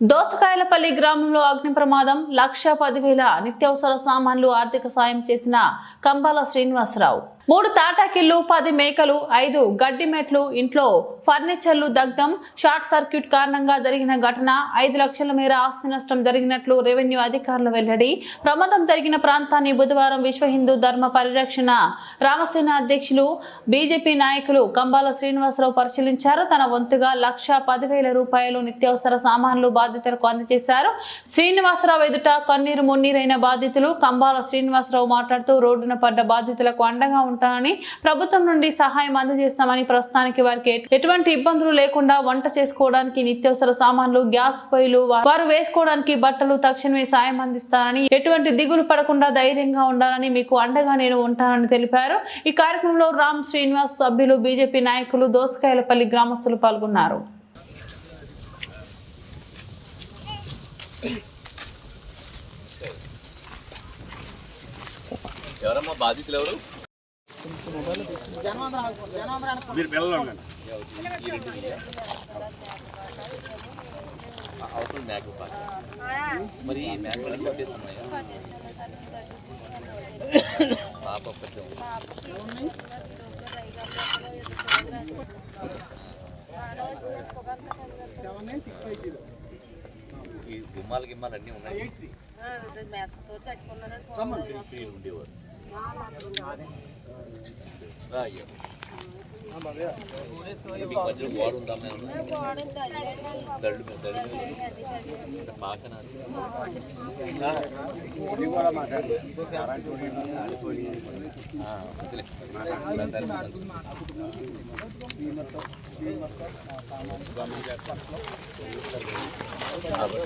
దోసకాయలపల్లి గ్రామంలో అగ్ని ప్రమాదం లక్ష పదివేల నిత్యావసర సామాన్లు ఆర్థిక సాయం చేసిన కంబాల శ్రీనివాసరావు. మూడు తాటాకిళ్ళు పది మేకలు ఐదు గడ్డి మెట్లు ఇంట్లో ఫర్నిచర్లు దగ్ధం. షార్ట్ సర్క్యూట్ కారణంగా జరిగిన ఘటన ఐదు లక్షల మేర ఆస్తి నష్టం జరిగినట్లు రెవెన్యూ అధికారులు వెల్లడి. ప్రమాదం జరిగిన ప్రాంతాన్ని బుధవారం విశ్వ హిందూ ధర్మ పరిరక్షణ రామసేన అధ్యక్షులు బీజేపీ నాయకులు కంబాల శ్రీనివాసరావు పరిశీలించారు. తన వంతుగా లక్ష పదివేల రూపాయలు నిత్యావసర సామాన్లు బాధితులకు అందజేశారు. శ్రీనివాసరావు ఎదుట కన్నీరు మున్నీరైన బాధితులు. కంబాల శ్రీనివాసరావు మాట్లాడుతూ రోడ్డున పడ్డ బాధితులకు అండగా ఉంటానని ప్రభుత్వం నుండి సహాయం అందజేస్తామని ప్రస్తుతానికి వారికి ఎటువంటి ఇబ్బందులు లేకుండా వంట చేసుకోవడానికి నిత్యావసర సామాన్లు గ్యాస్ పొయ్యిలు వారు వేసుకోవడానికి బట్టలు తక్షణమే సాయం అందిస్తానని ఎటువంటి దిగులు పడకుండా ధైర్యంగా ఉండాలని మీకు అండగా నేను ఉంటానని తెలిపారు. ఈ కార్యక్రమంలో రామ్ శ్రీనివాస్ సభ్యులు బీజేపీ నాయకులు దోసకాయలపల్లి గ్రామస్తులు పాల్గొన్నారు. ఎవరమ్మా బాధితులు ఎవరు? మీరు పిల్లలు మేకలు కొట్టేసి ఉన్నాయా పాప ఈ గుమ్మాలు గిమ్మాలు అన్నీ ఉన్నాయి. ఉండేవారు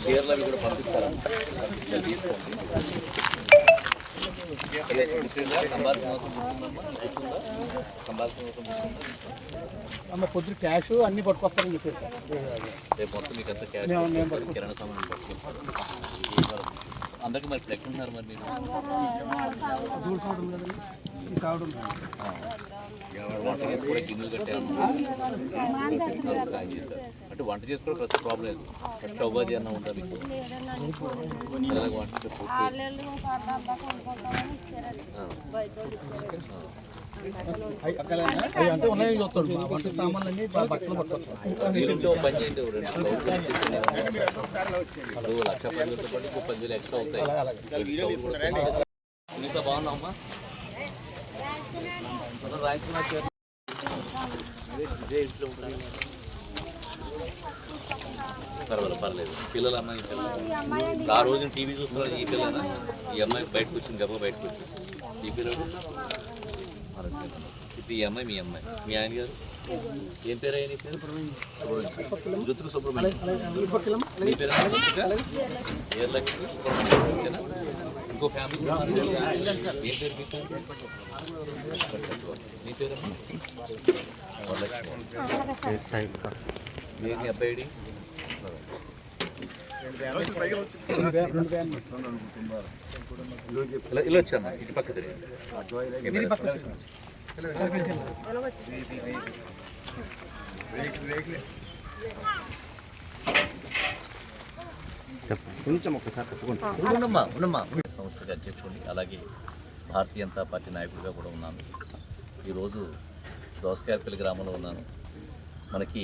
చీరలు అవి కూడా పంపిస్తారా ఇలా తీసుకోండి అమ్మ పొద్దు క్యాష్ అన్ని పట్టుకొస్తారని చెప్పేసి. రేపు మొత్తం మీకు అంతా క్యాష్ మేము- మేము పట్టుకొస్తారు, కిరాణా సామాన్లు పట్టుకొస్తారు అందరికీ మరి ఇప్పుడు ఎట్లున్నారు మరి మీరు. దూడు చూడు ఉంది కదండి. ఈ కావడం వంట చేసుకోవడం గిన్నెలు కట్టాను సాయం చేస్తారు అంటే వంట చేసుకోవడం ప్రతి ప్రాబ్లం లేదు. స్టవ్ అది అన్న ఉందా మీకు అలాగే వంట చేసుకో- వాళ్ళు పడ్డా కొనుక్కుంటామని ఇచ్చారండి ఆ, బయట వాళ్ళు ఇచ్చారండి అవి అంటే ఉన్నాయని చూస్తాడు మా వంట సామాన్లు అన్ని బట్టలు పట్టుకొస్తాం మీరు ఇంట్లో ఓ పని చేయండి. రెండు లక్ష పదివేలతో పాటు ఇంకో పదివేలు ఎక్స్ట్రా అవుతాయి స్టవ్లు కూడా కొనుక్కోండి. సునీత బాగున్నావమ్మా అందరూ రాయించుకున్నా చేరు. ఇదే ఇదే ఇంట్లో ఉంటుంది పర్వాలేదు పర్లేదు పిల్లలు అమ్మాయి ఆ రోజున టీవీ చూస్తున్నారు ఈ పిల్లనా? ఈ అమ్మాయి బయటకు వచ్చింది గబ్బ బయటకు వచ్చింది ఈ పిల్లడు? మరి ఈ అమ్మాయి మీ అమ్మాయి. మీ ఆయన గారు? ఏం పేరు ఆయన? పేరు సుబ్రహ్మణ్యం సుబ్రహ్మణ్యం. మీ పేరు ఏర్ సుబ్రహ్మణ్యం. ఇంకో ఫ్యామిలీ ఏం పేరు మీ పేరు? మీ పేరు వరలక్ష్మి మీ అబ్బాయి ఇలా వచ్చాను ఇటు పక్క తిరిగి. కొంచెం ఒకసారి తప్పకుండా ఉండమ్మా ఉండమ్మా. సంస్థకి అధ్యక్షుడిని అలాగే భారతీయ జనతా పార్టీ నాయకుడిగా కూడా ఉన్నాను. ఈరోజు దోసకాయపల్లి గ్రామంలో ఉన్నాను. మనకి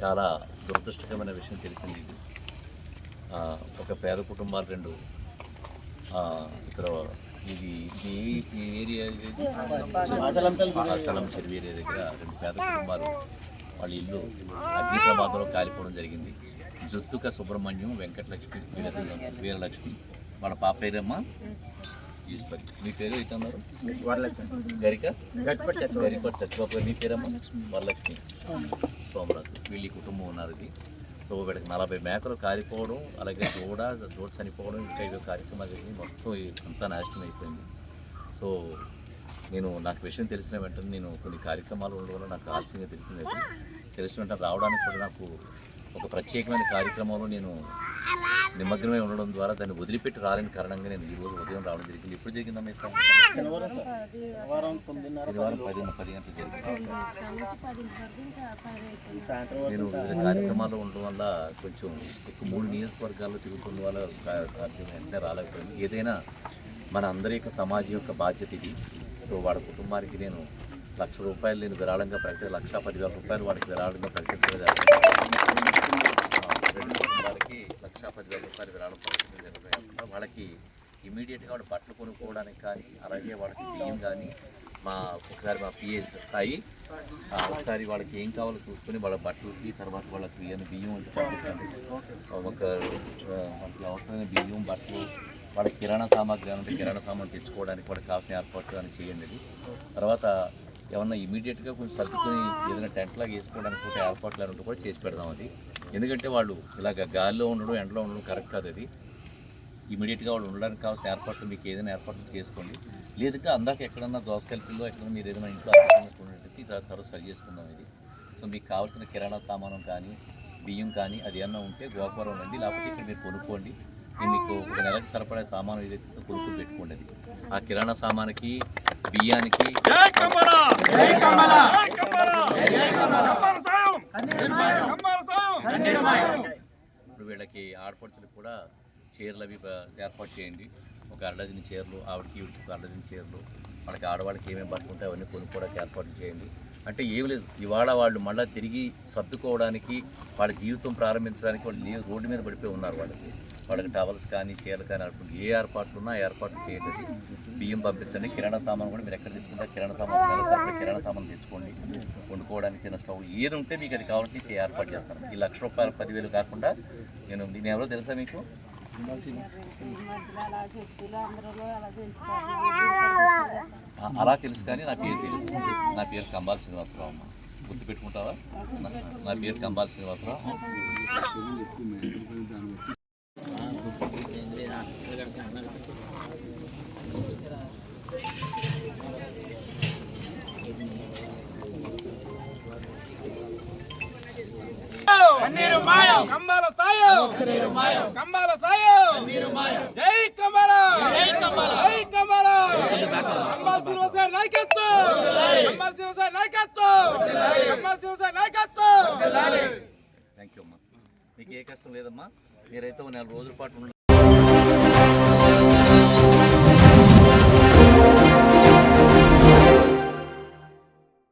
చాలా దురదృష్టకరమైన విషయం తెలిసింది ఇది. ఒక పేద కుటుంబాలు రెండు ఇక్కడ ఇది ఈ ఏరియా అసలం చెరువు ఏరియా దగ్గర రెండు పేద కుటుంబాలు వాళ్ళ ఇల్లు అగ్ని ప్రమాదంలో కాలిపోవడం జరిగింది. జుత్తుక సుబ్రహ్మణ్యం వెంకటలక్ష్మి వీర వీరలక్ష్మి వాళ్ళ పాప పేరమ్మా మీ పేరు అయితే అన్నారు గరిక? గరిక సత్యబాబు గారు మీ పేరమ్మా? వరలక్ష్మి. సోమరాజు. వీళ్ళ కుటుంబం ఉన్నారు ఇది సో వీళ్ళకి నలభై మేకలు కాలిపోవడం అలాగే దూడ దూడ చనిపోవడం ఇంకా ఇవి కార్యక్రమాలు జరిగి మొత్తం ఈ అంతా నాశనం అయిపోయింది. సో నేను నాకు విషయం తెలిసిన వెంటనే నేను కొన్ని కార్యక్రమాలు ఉండడం వల్ల నాకు ఆలస్యంగా తెలిసింది తెలిసిన వెంటనే రావడానికి కూడా నాకు ఒక ప్రత్యేకమైన కార్యక్రమంలో నేను నిమగ్నమై ఉండడం ద్వారా దాన్ని వదిలిపెట్టి రాలేని కారణంగా నేను ఈ రోజు ఉదయం రావడం జరిగింది. ఎప్పుడు జరిగిందమ్మా? శనివారం శనివారం శనివారం పది పది గంటలు జరిగింది. నేను వివిధ కార్యక్రమాల్లో ఉండడం వల్ల కొంచెం ఒక మూడు నియోజకవర్గాల్లో తిరుగుతున్న వల్ల కా- కార్యక్రమం వెంటనే రాలేకపోయింది. ఏదైనా మన అందరి యొక్క సమాజం యొక్క బాధ్యత ఇది. సో వాళ్ళ కుటుంబానికి నేను లక్ష రూపాయలు నేను విరాళంగా ప్రకటి లక్ష పదివేల రూపాయలు వాడికి విరాళంగా ప్రకటించడం జరిగింది. రెండు కుటుంబాలకి లక్ష పదివేల రూపాయలు వాళ్ళకి ఇమీడియట్గా వాడు బట్టలు కొనుక్కోవడానికి కానీ అలాగే వాళ్ళకి బియ్యం కానీ మా ఒకసారి మా పిఏ స్థాయి ఆ, ఒకసారి వాళ్ళకి ఏం కావాలో చూసుకొని వాళ్ళ బట్టలకి తర్వాత వాళ్ళకి ఏమైనా బియ్యం అంటే ఒక వాళ్ళకి అవసరమైన బియ్యం బట్టలు వాళ్ళ కిరాణా సామాగ్రి అంటే కిరాణా సామాన్ తెచ్చుకోవడానికి వాళ్ళకి కావాల్సిన ఏర్పాట్లు కానీ చేయండి తర్వాత ఏమన్నా ఇమీడియట్గా కొంచెం సర్దుకొని ఏదైనా టెంట్ లాగా వేసుకోవడానికి కూడా ఏర్పాట్లు ఏమైనా ఉంటే కూడా చేసి పెడదాం అది. ఎందుకంటే వాళ్ళు ఇలాగ గాలిలో ఉండడం ఎండలో ఉండడం కరెక్ట్ కాదు అది. ఇమీడియట్గా వాళ్ళు ఉండడానికి కావాల్సిన ఏర్పాట్లు మీకు ఏదైనా ఏర్పాట్లు చేసుకోండి. లేదంటే అందాక ఎక్కడన్నా దోసకల్పిల్లో ఎక్కడన్నా మీరు ఏదైనా ఇంట్లో అడ్డుకున్నట్టు తర్వాత సరి చేసుకుందాం ఇది. సో మీకు కావాల్సిన కిరాణా సామానం కానీ బియ్యం కానీ అది ఏమన్నా ఉంటే గోపురం రండి లేకపోతే ఇక్కడ మీరు కొనుక్కోండి. నేను మీకు ఒక నెలకు సరిపడే సామాను ఏదైతే ఉందో కొనుక్కొని పెట్టుకోండి అది. ఆ కిరాణా సామానికి బియ్యానికి ఇప్పుడు వీళ్ళకి ఆడపడుచులకు కూడా చీరలు అవి ఏర్పాటు చేయండి. ఒక అరడజన చీరలు ఆవిడకి ఒక అరడజన చీరలు వాళ్ళకి ఆడవాళ్ళకి ఏమేమి పట్టుకుంటే అవన్నీ కొనుక్కోవడానికి ఏర్పాటు చేయండి. అంటే ఏం లేదు. ఇవాళ వాళ్ళు మళ్ళీ తిరిగి సర్దుకోవడానికి వాళ్ళ జీవితం ప్రారంభించడానికి వాళ్ళు రోడ్డు మీద పడిపోయి ఉన్నారు వాళ్ళకి. వాళ్ళకి టవల్స్ కానీ చీరలు కానీ అటువంటి ఏ ఏర్పాట్లు ఉన్నా ఏర్పాట్లు చేయలేదు బియ్యం పంపించండి. కిరాణా సామాన్ కూడా మీరు ఎక్కడ తెచ్చుకుంటే కిరాణా సామాన్ కిరాణా సామాన్ తెచ్చుకోండి. వండుకోవడానికి చిన్న స్టవ్ ఏది ఉంటే మీకు అది కావాలంటే చే- ఏర్పాటు చేస్తాను. ఈ లక్ష రూపాయలు పదివేలు కాకుండా నేను నేను ఎవరో తెలుసా మీకు? అలా తెలుసు కానీ నా పేరు తెలుసు నా పేరు కంబాల శ్రీనివాసరావు అమ్మ. గుర్తు పెట్టుకుంటావా నా- నా పేరు కంబాల శ్రీనివాసరావు. కన్నీరు మాయం. కంబాల సాయం. కంబాల సాయం. జై కంబాల. జై కంబాల. జై కంబాల. కంబాల. శ్రీనివాస్ గారి నాయకత్వం. కంబాల శ్రీనివాస్ గారి నాయకత్వం కంబాల శ్రీనివాస్ గారి నాయకత్వం థ్యాంక్ యూ అమ్మా. మీకు ఏ కష్టం లేదమ్మా? మీరైతే ఒక నెల రోజుల పాటు